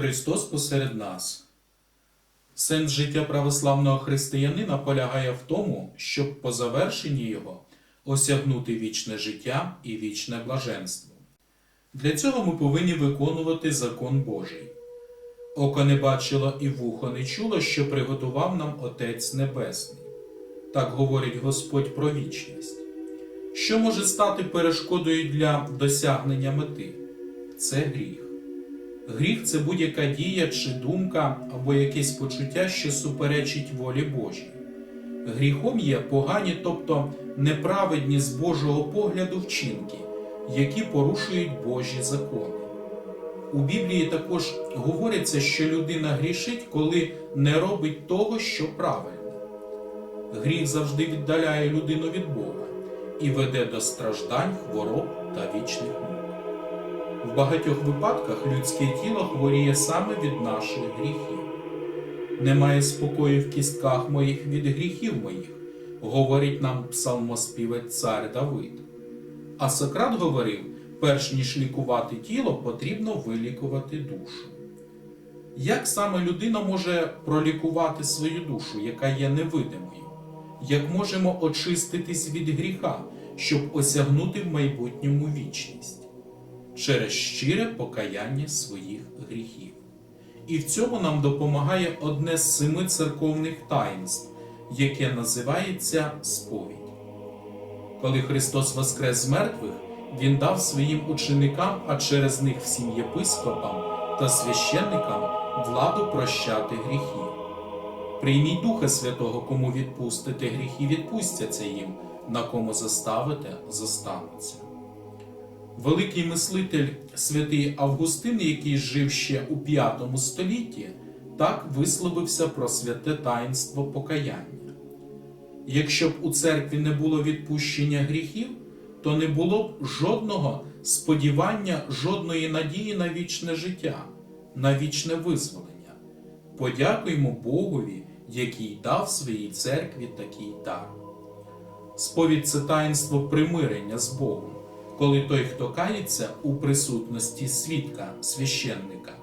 Христос посеред нас. Сенс життя православного християнина полягає в тому, щоб по завершенні його осягнути вічне життя і вічне блаженство. Для цього ми повинні виконувати закон Божий. Око не бачило і вухо не чуло, що приготував нам Отець Небесний. Так говорить Господь про вічність. Що може стати перешкодою для досягнення мети? Це гріх. Гріх це будь-яка дія чи думка або якесь почуття, що суперечить волі Божій. Гріхом є погані, тобто неправедні з Божого погляду вчинки, які порушують Божі закони. У Біблії також говориться, що людина грішить, коли не робить того, що правильно. Гріх завжди віддаляє людину від Бога і веде до страждань, хвороб та вічних мук. В багатьох випадках людське тіло хворіє саме від наших гріхів. Немає спокою в кістках моїх від гріхів моїх, говорить нам псалмоспівець цар Давид. А Сократ говорив, перш ніж лікувати тіло, потрібно вилікувати душу. Як саме людина може пролікувати свою душу, яка є невидимою? Як можемо очиститись від гріха, щоб осягнути в майбутньому вічність? Через щире покаяння своїх гріхів. І в цьому нам допомагає одне з семи церковних таїнств, яке називається сповідь. Коли Христос воскрес з мертвих, Він дав своїм ученикам, а через них всім єпископам та священникам владу прощати гріхи. Прийміть Духа Святого, кому відпустите гріхи, відпустяться їм, на кому заставите, зостануться. Великий мислитель святий Августин, який жив ще у V столітті, так висловився про святе таїнство покаяння. Якщо б у церкві не було відпущення гріхів, то не було б жодного сподівання, жодної надії на вічне життя, на вічне визволення. Подякуємо Богові, який дав своїй церкві такий дар. Сповідь це таїнство примирення з Богом, коли той, хто кається у присутності свідка, священника,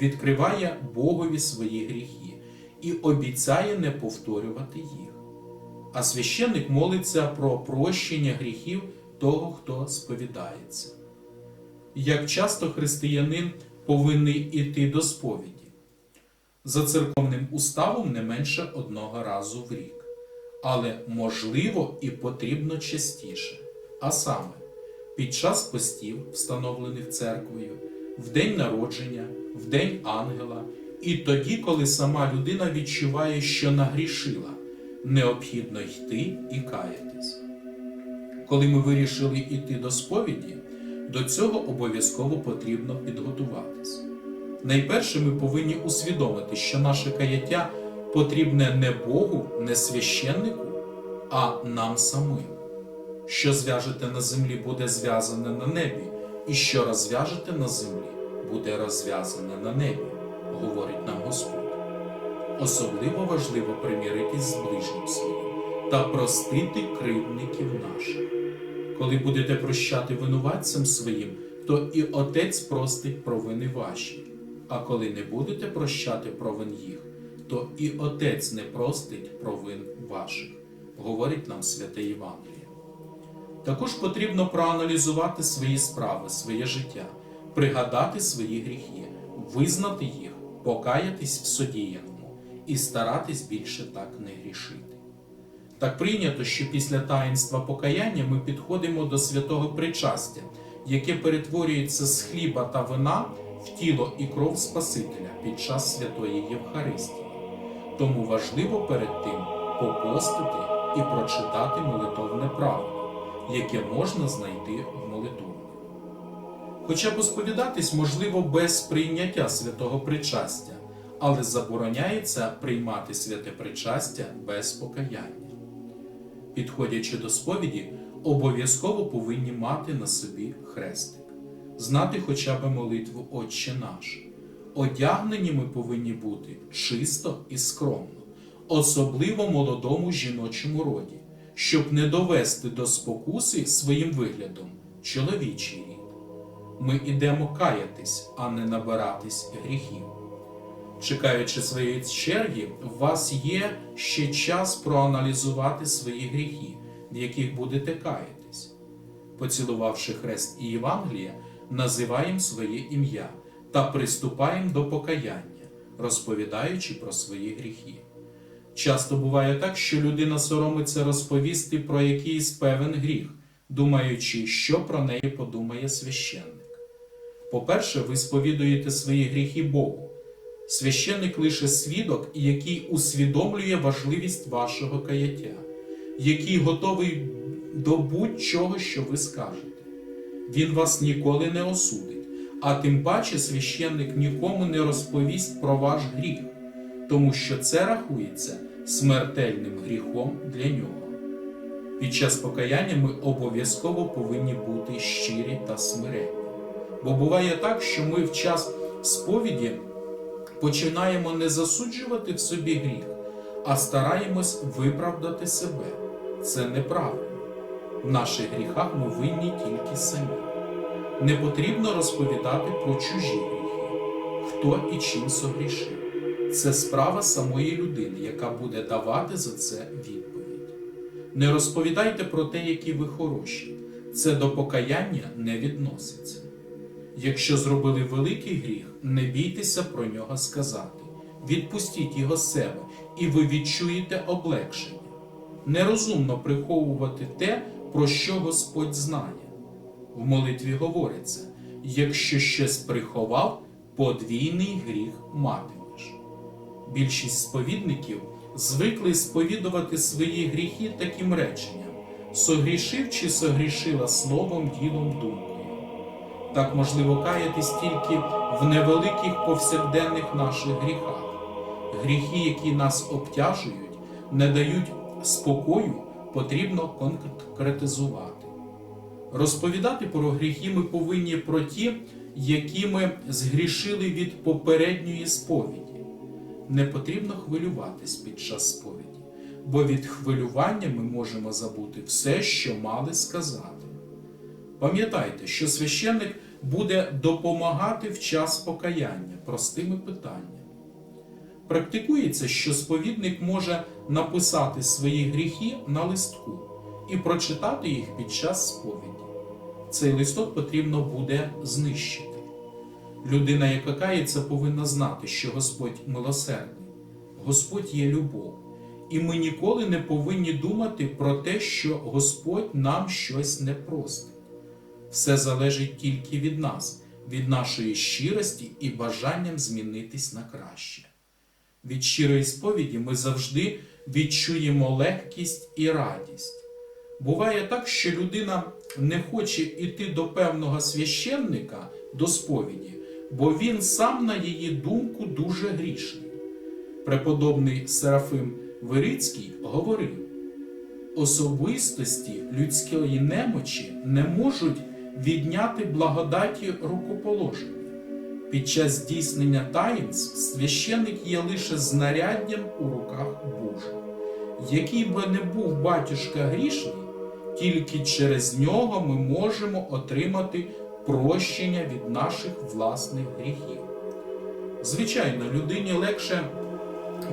відкриває Богові свої гріхи і обіцяє не повторювати їх. А священник молиться про прощення гріхів того, хто сповідається. Як часто християнин повинний іти до сповіді? За церковним уставом не менше одного разу в рік, але можливо і потрібно частіше, а саме під час постів, встановлених церквою, в день народження, в день ангела, і тоді, коли сама людина відчуває, що нагрішила, необхідно йти і каятись. Коли ми вирішили йти до сповіді, до цього обов'язково потрібно підготуватись. Найперше ми повинні усвідомити, що наше каяття потрібне не Богу, не священнику, а нам самим. Що зв'яжете на землі, буде зв'язане на небі, і що розв'яжете на землі, буде розв'язане на небі, говорить нам Господь. Особливо важливо приміритись з ближнім своїм та простити кривдників наших. Коли будете прощати винуватцям своїм, то і Отець простить провини ваші. А коли не будете прощати провин їх, то і Отець не простить провин ваших, говорить нам святе Євангеліє. Також потрібно проаналізувати свої справи, своє життя, пригадати свої гріхи, визнати їх, покаятись в содіяному і старатись більше так не грішити. Так прийнято, що після таїнства покаяння ми підходимо до святого причастя, яке перетворюється з хліба та вина в тіло і кров Спасителя під час святої Євхаристії. Тому важливо перед тим попостити і прочитати молитовне правило, яке можна знайти в молитовнику. Хоча б сповідатись можливо без прийняття святого причастя, але забороняється приймати святе причастя без покаяння. Підходячи до сповіді, обов'язково повинні мати на собі хрестик, знати хоча б молитву Отче наш. Одягнені ми повинні бути чисто і скромно, особливо молодому жіночому роді, щоб не довести до спокуси своїм виглядом чоловічий. Ми йдемо каятись, а не набиратись гріхів. Чекаючи своєї черги, у вас є ще час проаналізувати свої гріхи, в яких будете каятись. Поцілувавши хрест і Євангелія, називаємо своє ім'я та приступаємо до покаяння, розповідаючи про свої гріхи. Часто буває так, що людина соромиться розповісти про якийсь певен гріх, думаючи, що про неї подумає священник. По-перше, ви сповідуєте свої гріхи Богу. Священник лише свідок, який усвідомлює важливість вашого каяття, який готовий до будь-чого, що ви скажете. Він вас ніколи не осудить, а тим паче священник нікому не розповість про ваш гріх, тому що це рахується смертельним гріхом для нього. Під час покаяння ми обов'язково повинні бути щирі та смиренні. Бо буває так, що ми в час сповіді починаємо не засуджувати в собі гріх, а стараємось виправдати себе. Це неправильно. В наших гріхах ми винні тільки самі. Не потрібно розповідати про чужі гріхи, хто і чим согрішив. Це справа самої людини, яка буде давати за це відповідь. Не розповідайте про те, які ви хороші. Це до покаяння не відноситься. Якщо зробили великий гріх, не бійтеся про нього сказати. Відпустіть його з себе, і ви відчуєте облегшення. Нерозумно приховувати те, про що Господь знає. В молитві говориться: якщо щось приховав, подвійний гріх матимеш. Більшість сповідників звикли сповідувати свої гріхи таким реченням: согрішив чи согрішила словом, ділом, думкою. Так можливо каятись тільки в невеликих повсякденних наших гріхах. Гріхи, які нас обтяжують, не дають спокою, потрібно конкретизувати. Розповідати про гріхи ми повинні про ті, які ми згрішили від попередньої сповіді. Не потрібно хвилюватись під час сповіді, бо від хвилювання ми можемо забути все, що мали сказати. Пам'ятайте, що священник буде допомагати в час покаяння простими питаннями. Практикується, що сповідник може написати свої гріхи на листку і прочитати їх під час сповіді. Цей листок потрібно буде знищити. Людина, яка кається, повинна знати, що Господь милосердний, Господь є любов, і ми ніколи не повинні думати про те, що Господь нам щось не простить. Все залежить тільки від нас, від нашої щирості і бажанням змінитись на краще. Від щирої сповіді ми завжди відчуємо легкість і радість. Буває так, що людина не хоче йти до певного священника до сповіді, бо він сам, на її думку, дуже грішний. Преподобний Серафим Вирицький говорив: особистості людської немочі не можуть відняти благодаті рукоположення. Під час здійснення таїнств священик є лише знаряддям у руках Божих. Який би не був батюшка грішний, тільки через нього ми можемо отримати прощення від наших власних гріхів. Звичайно, людині легше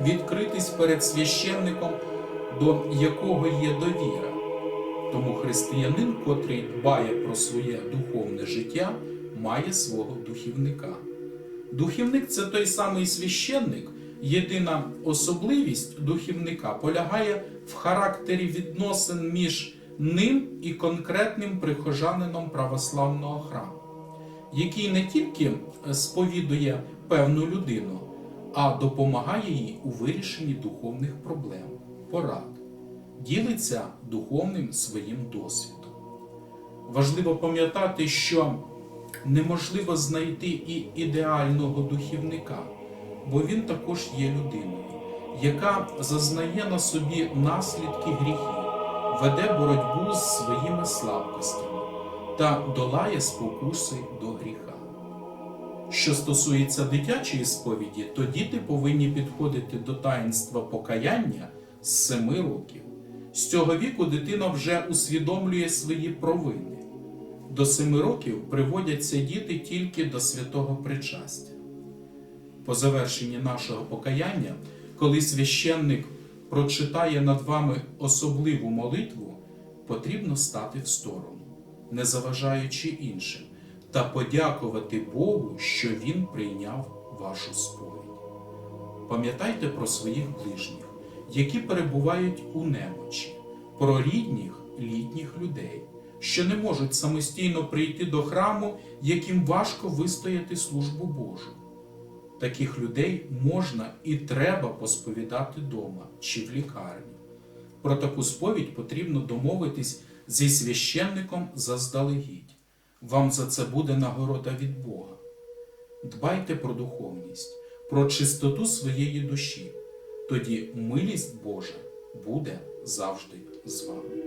відкритись перед священником, до якого є довіра. Тому християнин, котрий дбає про своє духовне життя, має свого духівника. Духівник це той самий священник. Єдина особливість духівника полягає в характері відносин між ним і конкретним прихожанином православного храму, який не тільки сповідує певну людину, а допомагає їй у вирішенні духовних проблем, порад, ділиться духовним своїм досвідом. Важливо пам'ятати, що неможливо знайти і ідеального духівника, бо він також є людиною, яка зазнає на собі наслідки гріхів, веде боротьбу з своїми слабкостями та долає спокуси до гріха. Що стосується дитячої сповіді, то діти повинні підходити до таїнства покаяння з 7 років. З цього віку дитина вже усвідомлює свої провини. до семи років приводяться діти тільки до святого причастя. По завершенні нашого покаяння, коли священник прочитає над вами особливу молитву, потрібно стати в сторону, не заважаючи іншим, та подякувати Богу, що Він прийняв вашу сповідь. Пам'ятайте про своїх ближніх, які перебувають у немочі, про рідних літніх людей, що не можуть самостійно прийти до храму, яким важко вистояти службу Божу. Таких людей можна і треба посповідати дома чи в лікарні. Про таку сповідь потрібно домовитись зі священником заздалегідь. Вам за це буде нагорода від Бога. Дбайте про духовність, про чистоту своєї душі. Тоді милість Божа буде завжди з вами.